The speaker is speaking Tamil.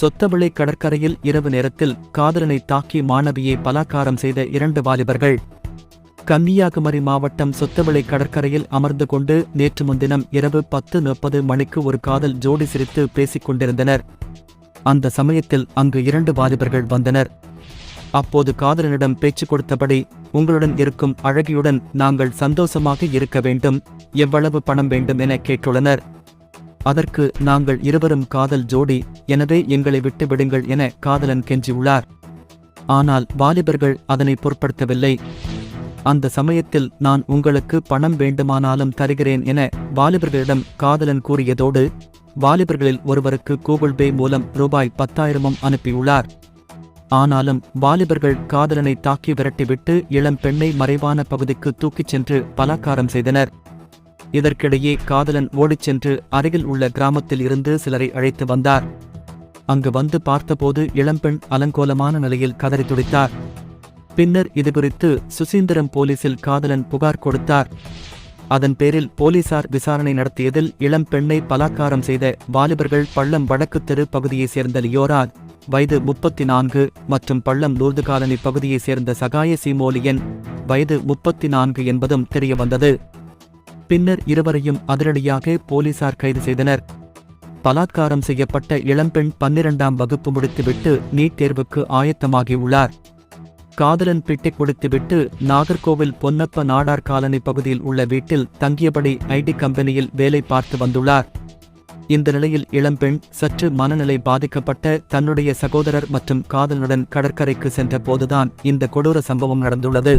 சொத்தவிளை கடற்கரையில் இரவு நேரத்தில் காதலனை தாக்கி மாணவியை பலாக்காரம் செய்த இரண்டு வாலிபர்கள். கன்னியாகுமரி மாவட்டம் சொத்தவிளை கடற்கரையில் அமர்ந்து கொண்டு நேற்று முன்தினம் இரவு பத்து முப்பது மணிக்கு ஒரு காதல் ஜோடி சிரித்து பேசிக் கொண்டிருந்தனர். அந்த சமயத்தில் அங்கு இரண்டு வாலிபர்கள் வந்தனர். அப்போது காதலனிடம் பேச்சு கொடுத்தபடி உங்களுடன் இருக்கும் அழகியுடன் நாங்கள் சந்தோஷமாக இருக்க வேண்டும். எவ்வளவு பணம் வேண்டும் என கேட்டுள்ளனர். அதற்கு நாங்கள் இருவரும் காதல் ஜோடி எனவே எங்களை விட்டு விடுங்கள் என காதலன் கெஞ்சியுள்ளார். ஆனால் வாலிபர்கள் அதனை பொருட்படுத்தவில்லை. அந்த சமயத்தில் நான் உங்களுக்கு பணம் வேண்டுமானாலும் தருகிறேன் என வாலிபர்களிடம் காதலன் கூறியதோடு வாலிபர்களில் ஒருவருக்கு கூகுள் பே மூலம் ரூபாய் பத்தாயிரமும் அனுப்பியுள்ளார். ஆனாலும் வாலிபர்கள் காதலனை தாக்கி விரட்டிவிட்டு இளம் பெண்ணை மறைவான பகுதிக்கு தூக்கிச் சென்று பலாக்காரம் செய்தனர். இதற்கிடையே காதலன் ஓடிச் சென்று அருகில் உள்ள கிராமத்தில் இருந்து சிலரை அழைத்து வந்தார். அங்கு வந்து பார்த்தபோது இளம்பெண் அலங்கோலமான நிலையில் கதறி துடித்தார். பின்னர் இதுகுறித்து சுசீந்திரம் போலீசில் காதலன் புகார் கொடுத்தார். அதன் பேரில் போலீசார் விசாரணை நடத்தியதில் இளம் பெண்ணை பலாக்காரம் செய்த வாலிபர்கள் பள்ளம் வடக்கு தெரு பகுதியைச் சேர்ந்த லியோராஜ் வயது முப்பத்தி நான்கு மற்றும் பள்ளம் லூர்து காலனி பகுதியைச் சேர்ந்த சகாய சீமோலியன் வயது முப்பத்தி நான்கு என்பதும் தெரியவந்தது. பின்னர் இருவரையும் அதிரடியாக போலீசார் கைது செய்தனர். பலாத்காரம் செய்யப்பட்ட இளம்பெண் பன்னிரண்டாம் வகுப்பு முடித்துவிட்டு நீட் தேர்வுக்கு ஆயத்தமாகியுள்ளார். காதலன் பிட்டை கொடுத்துவிட்டு நாகர்கோவில் பொன்னப்ப நாடார் காலனி பகுதியில் உள்ள வீட்டில் தங்கியபடி ஐடி கம்பெனியில் வேலை பார்த்து வந்துள்ளார். இந்த நிலையில் இளம்பெண் சற்று மனநிலை பாதிக்கப்பட்ட தன்னுடைய சகோதரர் மற்றும் காதலனுடன் கடற்கரைக்கு சென்ற போதுதான் இந்த கொடூர சம்பவம் நடந்துள்ளது.